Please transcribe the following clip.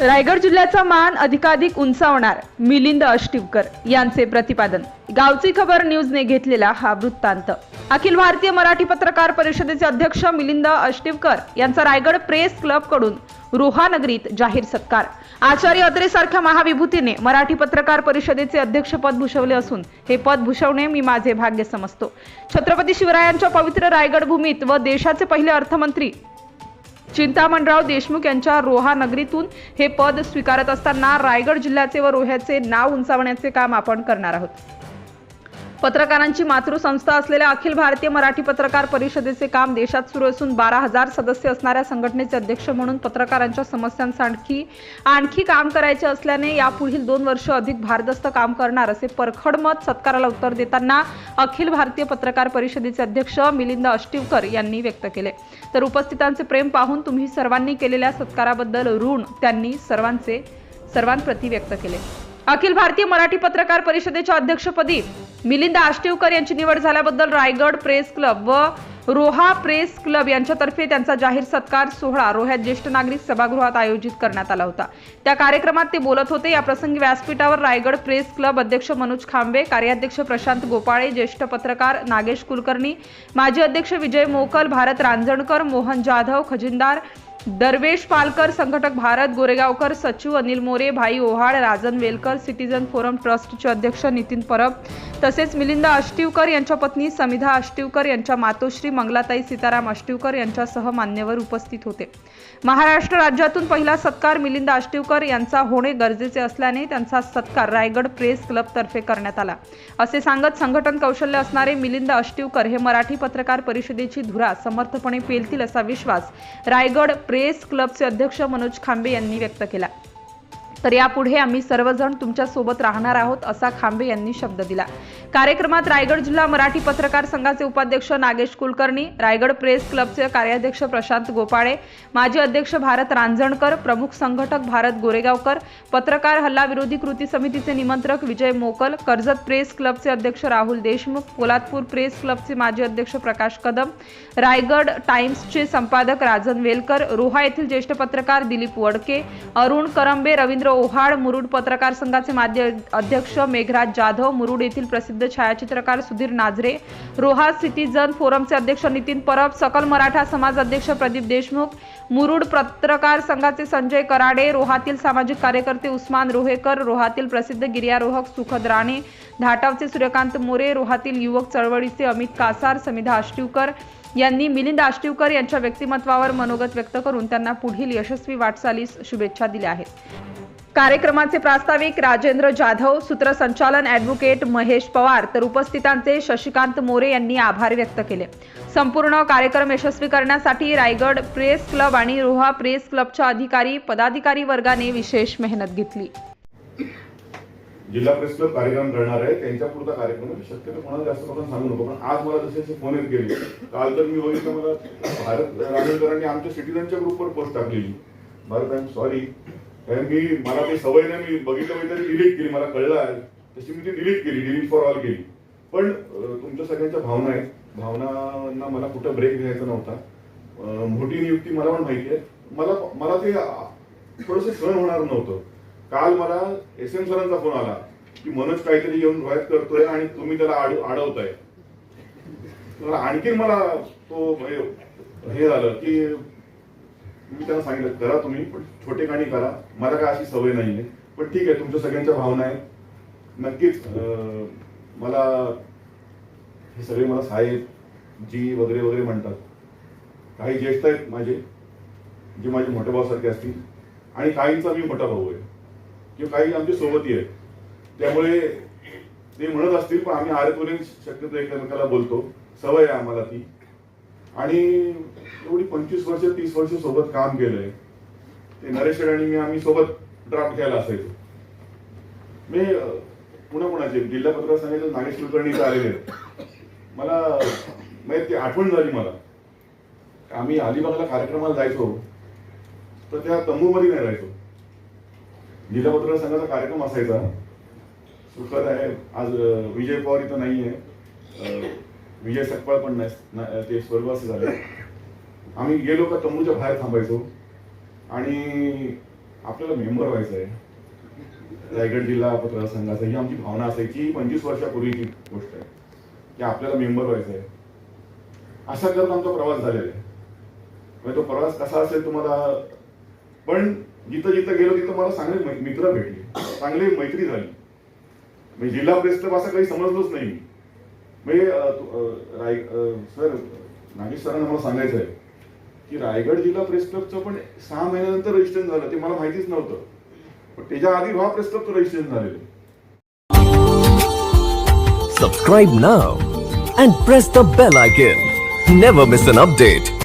रायगड जिल्ह्याचा मान अधिकाधिक उंचावणार मिलिंद अष्टिवकर यांचे प्रतिपादन. गावची खबर न्यूजने घेतलेला हा वृत्तांत. अखिल भारतीय मराठी पत्रकार परिषदेचे अध्यक्ष मिलिंद अष्टिवकर यांचा रायगड प्रेस क्लबकडून जाहीर सत्कार. आचार्य अत्रे सारख्या महाविभूतीने मराठी पत्रकार परिषदेचे अध्यक्षपद भूषवले असून हे पद भूषवणे मी माझे भाग्य समजतो. छत्रपती शिवरायांच्या पवित्र रायगड भूमीत व देशाचे पहिले अर्थमंत्री चिंतामणराव देशमुख यांच्या रोहा नगरीतून हे पद स्वीकारत असताना रायगड जिल्ह्याचे व रोह्याचे नाव उंचावण्याचे काम आपण करणार आहोत. पत्रकारांची मातृसंस्था असलेल्या अखिल भारतीय मराठी पत्रकार परिषदेचे काम देशात सुरू असून बारा हजार सदस्य असणाऱ्या संघटनेचे अध्यक्ष म्हणून पत्रकारांच्या समस्यांसाठी आणखी काम करायचे असल्याने यापुढील दोन वर्ष अधिक भारदस्त काम करणार असे परखड मत सत्काराला उत्तर देताना अखिल भारतीय पत्रकार परिषदेचे अध्यक्ष मिलिंद अष्टिवकर यांनी व्यक्त केले. तर उपस्थितांचे प्रेम पाहून तुम्ही सर्वांनी केलेल्या सत्काराबद्दल ऋण त्यांनी सर्वांचे सर्वांप्रती व्यक्त केले. अखिल भारतीय मराठी पत्रकार परिषदेच्या अध्यक्षपदी मिलिंद आष्टीवकर यांची निवड झाल्याबद्दल रायगड प्रेस क्लब व रोहा प्रेस क्लब यांच्यातर्फे त्यांचा जाहीर सत्कार सोहळा रोह्यात ज्येष्ठ नागरिक सभागृहात आयोजित करण्यात आला होता. त्या कार्यक्रमात ते बोलत होते. या प्रसंगी व्यासपीठावर रायगड प्रेस क्लब अध्यक्ष मनोज खांबे कार्याध्यक्ष प्रशांत गोपाळे ज्येष्ठ पत्रकार नागेश कुलकर्णी माजी अध्यक्ष विजय मोकल भारत रांजणकर मोहन जाधव खजिनदार दरवेश पालकर संघटक भारत गोरेगावकर सचिव अनिल मोरे भाई ओहाड राजन वेलकर सिटीजन फोरम ट्रस्टचे अध्यक्ष नितीन परब तसेच मिलिंद आष्टीवकर यांच्या पत्नी समिधा आष्टीवकर यांच्या मातोश्री मंगलाताई सीताराम आष्टीवकर यांच्यासह मान्यवर उपस्थित होते. महाराष्ट्र राज्यातून पहिला सत्कार मिलिंद आष्टीवकर यांचा होणे गरजेचे असल्याने त्यांचा सत्कार रायगड प्रेस क्लबतर्फे करण्यात आला. असे सांगत संघटन कौशल्य असणारे मिलिंद आष्टीवकर हे मराठी पत्रकार परिषदेची धुरा समर्थपणे पेलतील असा विश्वास रायगड प्रेस क्लबचे अध्यक्ष मनोज खांबे यांनी व्यक्त केला. तर यापुढे आम्ही सर्वजण तुमच्यासोबत राहणार आहोत असा खांबे यांनी शब्द दिला. कार्यक्रमात रायगड जिल्हा मराठी पत्रकार संघाचे उपाध्यक्ष नागेश कुलकर्णी रायगड प्रेस क्लबचे कार्याध्यक्ष प्रशांत गोपाळे माजी अध्यक्ष भारत रांजणकर प्रमुख संघटक भारत गोरेगावकर पत्रकार हल्ला विरोधी कृती समितीचे निमंत्रक विजय मोकल कर्जत प्रेस क्लबचे अध्यक्ष राहुल देशमुख पोलादपूर प्रेस क्लबचे माजी अध्यक्ष प्रकाश कदम रायगड टाइम्सचे संपादक राजन वेलकर रोहा येथील ज्येष्ठ पत्रकार दिलीप वडके अरुण करंबे रवींद्र ओहाड मुरुड पत्रकार संघाचे माध्य अध्यक्ष मेघराज जाधव मुरुड येथील प्रसिद्ध छायाचित्रकार सुधीर नाझरे रोहा सिटीजन फोरमचे अध्यक्ष नितीन परब सकल मराठा समाज अध्यक्ष प्रदीप देशमुख मुरुड पत्रकार संघाचे संजय कराडे रोहातील सामाजिक कार्यकर्ते उस्मान रोहेकर रोहातील प्रसिद्ध गिर्यारोहक सुखद राणे धाटावचे सूर्यकांत मोरे रोहातील युवक चळवळीचे अमित कासार समिधा आष्टीवकर यांनी मिलिंद आष्टीवकर यांच्या व्यक्तिमत्वावर मनोगत व्यक्त करून त्यांना पुढील यशस्वी वाटचालीस शुभेच्छा दिल्या आहेत. कार्यक्रमाचे प्रास्ताविक राजेंद्र जाधव सूत्रसंचालन ॲडव्होकेट महेश पवार तर उपस्थितांचे शशिकांत मोरे यांनी आभार व्यक्त केले. संपूर्ण कार्यक्रम यशस्वी करण्यासाठी रायगड प्रेस क्लब आणि रोहा प्रेस क्लबच्या अधिकारी पदाधिकारी वर्गाने विशेष मेहनत घेतली. जिल्हा प्रेस क्लब कार्यक्रम करणार आहे. त्यांच्या पुढचा कार्यक्रम शक्यतो कोणाला जास्त करून सांगू नको. पण आज मला जसे जसे फोन येत गेले काल तर मी बघितलं मला भारत राजेंद्रांनी आमच्या सिटीजनच्या ग्रुपवर पोस्ट टाकलेली. भारत आय एम सॉरी कारण मी मला ते सवय नाही मी बघितलं बघितलं डिलीट केली मला कळलं आहे. तशी मी ती डिलीट केली डिलीट फॉर ऑल केली. पण तुमच्या सगळ्यांच्या भावना आहेत. भावनांना मला कुठं ब्रेक घ्यायचा नव्हता. मोठी नियुक्ती मला पण माहिती आहे. मला मला ते थोडस सहन होणार नव्हतं. काल मला एस एम सरांचा फोन आला की मनोज काहीतरी येऊन रॉयत करतोय आणि तुम्ही त्याला अडवताय तर आणखीन मला तो हे झालं की मी त्यांना सांगितलं करा तुम्ही पण छोटे गाणी करा. मला काय अशी सवय नाही आहे पण ठीक आहे तुमच्या सगळ्यांच्या भावना आहेत. नक्कीच मला हे सगळे मला साहेब जी वगैरे वगैरे म्हणतात. काही ज्येष्ठ आहेत माझे जे माझे मोठे भाऊसारखे असतील. आणि काहींचा मी मोठा भाऊ आहे. किंवा काही आमचे सोबती आहेत. त्यामुळे ते म्हणत असतील पण आम्ही आरेतुरे शक्यतो एकमेकाला बोलतो. सवय आहे आम्हाला ती. आणि एवढी पंचवीस वर्ष तीस वर्ष सोबत काम केलंय. ते नरेश आणि मी आम्ही सोबत ड्राफ्ट घ्यायला असायचो. मी पुन्हा कुणाचे जिल्हा पत्र सांगितलं नागेश कुलकर्णी आलेले मला म्हणजे ती आठवण झाली मला. आम्ही अलिबागला कार्यक्रमाला जायचो. तर त्या तंबूमध्ये नाही राहायचो. जिल्हा पत्र संघाचा कार्यक्रम असायचा. सुखद आहे. आज विजय पवार इथं नाही आहे विजय सकपाळ पण नाही ते स्वर्गवासी झाले. आम्ही गेलो का तंबूच्या बाहेर थांबायचो. आणि आपल्याला मेंबर व्हायचं आहे. रायगड जिल्हा पत्रकार संघाचा ही आमची भावना असायची. ही पंचवीस वर्षापूर्वीची गोष्ट आहे. की आपल्याला मेंबर व्हायचं आहे. असा करून आमचा प्रवास झालेला आहे. म्हणजे तो प्रवास कसा असेल तुम्हाला पण जिथं जिथं गेलो तिथं मला चांगले मै- मित्र भेटले. चांगली मैत्री झाली. म्हणजे जिल्हा प्रेस क्लब असं काही समजलोच नाही मी. म्हणजे राय सर नागेश सरांना मला सांगायचं आहे की रायगड जिल्हा प्रेस क्लबचं पण सहा महिन्यानंतर रजिस्ट्रेशन झालं ते मला माहितीच नव्हतं पण त्याच्या आधी हा प्रेस क्लबचं रजिस्ट्रेशन झालेलं Subscribe now and press the bell icon. Never miss an update.